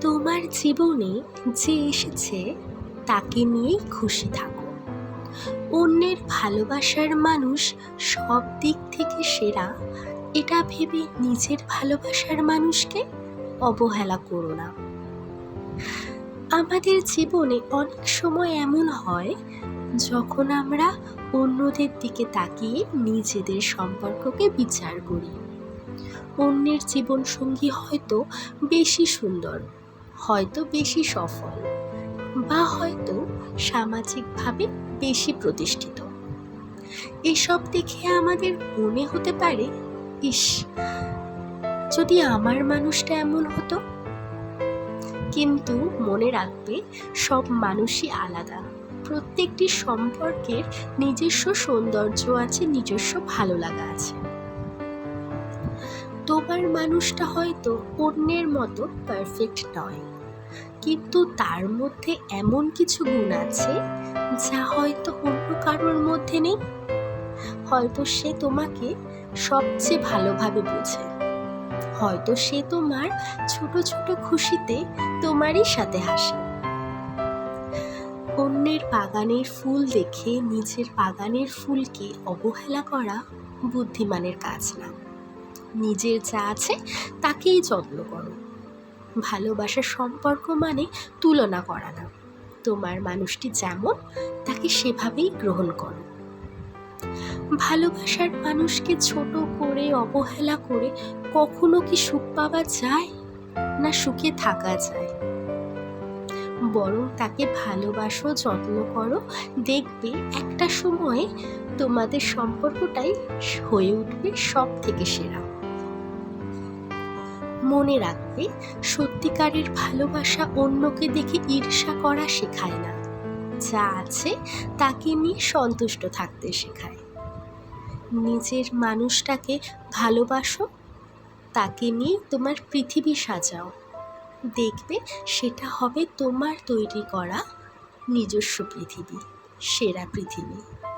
তোমার জীবনে যে এসেছে, তাকে নিয়েই খুশি থাকো। অন্যের ভালোবাসার মানুষ সব দিক থেকে সেরা, এটা ভেবে নিজের ভালোবাসার মানুষকে অবহেলা করো না। আমাদের জীবনে অনেক সময় এমন হয়, যখন আমরা অন্যদের দিকে তাকিয়ে নিজেদের সম্পর্ককে বিচার করি। অন্যের জীবনসঙ্গী হয়তো বেশি সুন্দর হয়তো বেশি সফল বা হয়তো সামাজিকভাবে বেশি প্রতিষ্ঠিত। এসব দেখে আমাদের মনে হতে পারে, ইস, যদি আমার মানুষটা এমন হতো? কিন্তু মনে রাখবে, সব মানুষই আলাদা। প্রত্যেকটি সম্পর্কের নিজস্ব সৌন্দর্য আছে, নিজস্ব ভালো লাগা আছে। তোমার মানুষটা হয়তো অন্যের মতো পারফেক্ট নয়। কিন্তু তার মধ্যে এমন কিছু গুণ আছে যা হয়তো অন্য কারোর মধ্যে নেই। হয়তো সে তোমাকে সবচেয়ে ভালোভাবে বোঝে। হয়তো সে তোমার ছোট ছোট খুশিতে তোমারই সাথে হাসে। অন্যের বাগানের ফুল দেখে নিজের বাগানের ফুলকে অবহেলা করা বুদ্ধিমানের কাজ না। নিজের যা আছে তাকেই যত্ন করো। ভালোবাসার সম্পর্ক মানে তুলনা করা না। তোমার মানুষটি যেমন, তাকে সেভাবেই গ্রহণ করো। ভালোবাসার মানুষকে ছোট করে, অবহেলা করে কখনো কি সুখ পাওয়া যায়? না সুখে থাকা যায়? বরং তাকে ভালোবাসো, যত্ন করো। দেখবে একটা সময়ে তোমাদের সম্পর্কটাই হয়ে উঠবে সব থেকে সেরা। মনে রাখবে, সত্যিকারের ভালোবাসা অন্যকে দেখে ঈর্ষা করা শেখায় না। যা আছে তাকে নিয়ে সন্তুষ্ট থাকতে শেখায়। নিজের মানুষটাকে ভালোবাসো, তাকে নিয়ে তোমার পৃথিবী সাজাও। দেখবে সেটা হবে তোমার তৈরি করা নিজস্ব পৃথিবী, সেরা পৃথিবী।